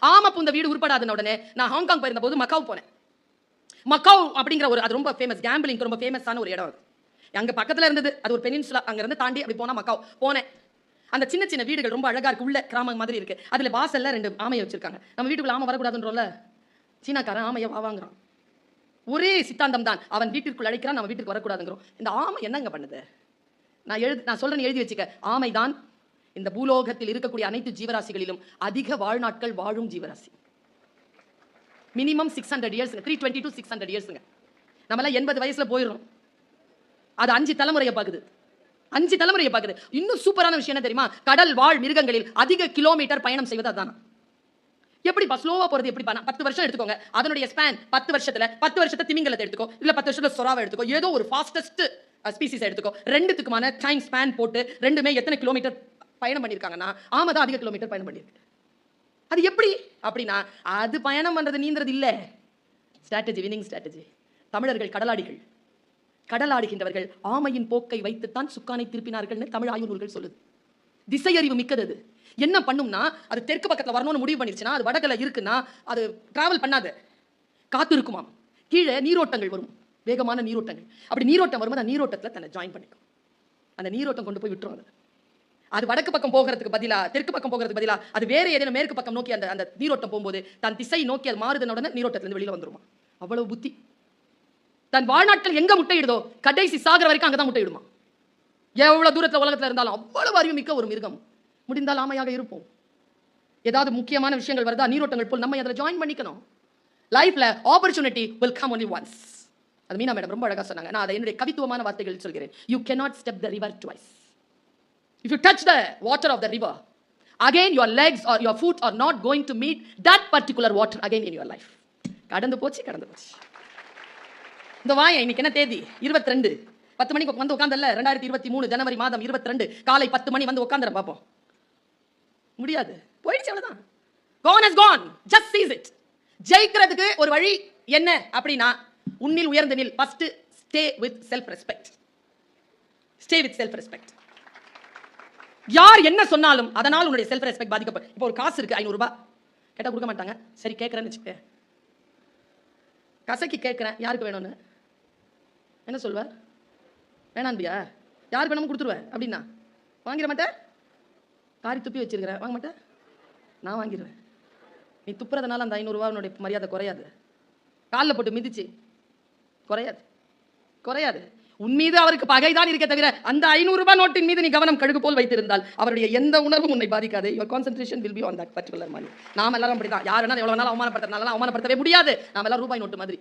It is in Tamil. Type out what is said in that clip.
ஆமா இந்த வீடு உருப்படாதுன உடனே நான் ஹாங்காங் போயிருந்த போது மக்காவ் போனேன். மக்காவ் அப்படிங்கிற ஒரு அது ரொம்ப ஃபேமஸ் கேம்பிளிங் ரொம்ப ஃபேமஸான ஒரு இடம் அது. அங்க பக்கத்துல இருந்தது அது ஒரு பெனின்சுலா அங்கேருந்து தாண்டி அப்படி போனா மக்காவ் போனேன். அந்த சின்ன சின்ன வீடுகள் ரொம்ப அழகா இருக்கு உள்ள கிராமம் மாதிரி இருக்கு. அதுல வாசல்ல ரெண்டு ஆமையை வச்சிருக்காங்க. நம்ம வீட்டுக்குள்ள ஆமை வரக்கூடாதுன்றோம்ல? சீனாக்காரன் ஆமையை வா வாங்குறான். ஒரே சித்தாந்தம் தான். அவன் வீட்டிற்குள் அழைக்கிறான் நம்ம வீட்டுக்கு வரக்கூடாதுங்கிறோம். இந்த ஆமை என்னங்க பண்ணுது? நான் எழுது நான் சொல்றேன்னு எழுதி வச்சுக்க. ஆமைதான் இந்த பூலோகத்தில் இருக்கக்கூடிய அனைத்து ஜீவராசிகளிலும் அதிக வாழ்நாட்கள் வாழும் ஜீவராசி. Minimum six hundred இயர்ஸுங்க three twenty to six hundred இயர்ஸுங்க நம்மளாம் எண்பது வயசுல போயிடும் அது அஞ்சு தலைமுறையை பார்க்குது அஞ்சு தலைமுறையை பார்க்குது இன்னும் சூப்பரான விஷயம் என்ன தெரியுமா? கடல் வாழ் மிருகங்களில் அதிக கிலோமீட்டர் பயணம் செய்வது அதுதான் எப்படி ஸ்லோவாக போறது எப்படி நான் பத்து வருஷம் எடுத்துக்கோங்க. அதனுடைய ஸ்பேன் பத்து வருஷத்துல பத்து வருஷத்தை திமிங்கலத்தை எடுத்துக்கோ. இல்லை பத்து வருஷத்துல சொராவை எடுத்துக்கோ. ஏதோ ஒரு ஃபாஸ்டஸ்ட் ஸ்பீசிஸ் எடுத்துக்கோ. ரெண்டுத்துக்குமான டைம் ஸ்பேன் போட்டு ரெண்டுமே எத்தனை கிலோமீட்டர் பயணம் பண்ணியிருக்காங்கன்னா ஆமாம் தான் அதிக கிலோமீட்டர் பயணம் பண்ணியிருக்கு அது எப்படி? அப்படின்னா அது பயணம் பண்றது நீந்தறது இல்ல. ஸ்ட்ராட்டஜி வினிங் ஸ்ட்ராட்டஜி தமிழர்கள் கடலாடிகள் கடலாடுகின்றவர்கள் ஆமையின் போக்கை வைத்துத்தான் சுக்கானை திருப்பினார்கள்னு தமிழ் ஆய்வு நூல்கள் சொல்லுது. திசையறிவு மிக்கது அது. என்ன பண்ணும்னா அது தெற்கு பக்கத்துல வரணும்னு முடிவு பண்ணிருச்சுன்னா அது வடக்குல இருக்குன்னா அது டிராவல் பண்ணாது. காத்து இருக்குமாம் கீழே நீரோட்டங்கள் வரும். வேகமான நீரோட்டங்கள். அப்படி நீரோட்டம் வரும்போது அந்த நீரோட்டத்தில் தன்னை ஜாயின் பண்ணிக்கும். அந்த நீரோட்டம் கொண்டு போய் விட்டுரும் அதை. அது வடக்கு பக்கம் போகிறதுக்கு பதிலா தெற்கு பக்கம் போகிறதுக்கு பதிலா அது வேற ஏதேனும் மேற்கு பக்கம் நோக்கி அந்த அந்த நீரோட்டம் போகும்போது தன் திசை நோக்கி அது மாறுதன உடனே நீரோட்டத்துல இருந்து வெளியில வந்துருமா? அவ்வளவு புத்தி. தன் வாழ்நாட்கள் எங்க முட்டையிடுதோ கடைசி சாகிற வரைக்கும் அங்கதான் முட்டையிடுமா? எவ்வளவு தூரத்துல உலகத்துல இருந்தாலும் அவ்வளவு அறிவு மிக்க ஒரு மிருகம். முடிந்தால் ஆமையாக இருப்போம். ஏதாவது முக்கியமான விஷயங்கள் வருதா நீரோட்டங்கள் போல் நம்ம அதில் ஜாயின் பண்ணிக்கணும். லைஃப்ல opportunity will come only once அது மீனா மேடம் ரொம்ப அழகா சொன்னாங்க. நான் அதை என்னுடைய கவித்துவமான வார்த்தைகள் சொல்கிறேன். You cannot step the river twice if you touch the water of the river again your legs or your foot are not going to meet that particular water again in your life. கடந்து போச்சு கடந்து போச்சு. இந்த வாய இன்னைக்கு என்ன தேதி? இருபத்தி ரெண்டு பத்து மணிக்கு வந்து உட்காந்தல்ல ரெண்டாயிரத்தி இருபத்தி மூணு ஜனவரி மாதம் இருபத்தி ரெண்டு காலை பத்து மணி வந்து உட்காந்துற பார்ப்போம் முடியாது. போயிடுச்சு அவ்வளவுதான். Gone has gone just seize it ஜெயிக்கிறதுக்கு ஒரு வழி என்ன அப்படின்னா உன்னில் உயர்ந்த நில். First stay with self respect stay with self respect யார் என்ன சொன்னாலும் அதனால் உன்னுடைய செல்ஃப் ரெஸ்பெக்ட் பாதிக்கப்படும். இப்போ ஒரு காசு இருக்குது ஐநூறுரூபா கேட்டால் கொடுக்க மாட்டாங்க. சரி கேட்குறேன்னு வச்சுக்க. கசக்கி கேட்குறேன் யாருக்கு வேணும்னு? என்ன சொல்வார் வேணாம்பியா யாருக்கு வேணாமல் கொடுத்துருவேன் அப்படின்னா. வாங்கிட மாட்டேன் காரி துப்பி வச்சிருக்கிறேன் வாங்க மாட்டேன் நான் வாங்கிடுவேன் நீ துப்புறதுனால அந்த ஐநூறுரூவா உன்னுடைய மரியாதை குறையாது. காலில் போட்டு மிதிச்சு. குறையாது. குறையாது. உன் மீது அவருக்கு பகைதான் இருக்க தவிர அந்த ஐநூறு ரூபாய் நோட்டின் மீது நீ கவனம் கழுகு போல் வைத்திருந்தால் அவருடைய எந்த உணர்வும் உன்னை பாதிக்காது. Your concentration will be on that particular மணி நாம எல்லாரும் அப்படிதான். யார் வேணாலும் எவ்வளவு நாள் அவமானப்படுத்துறதுனால அவமானப்படுத்தவே முடியாது. நாம எல்லாம் ரூபாய் நோட்டு மாதிரி.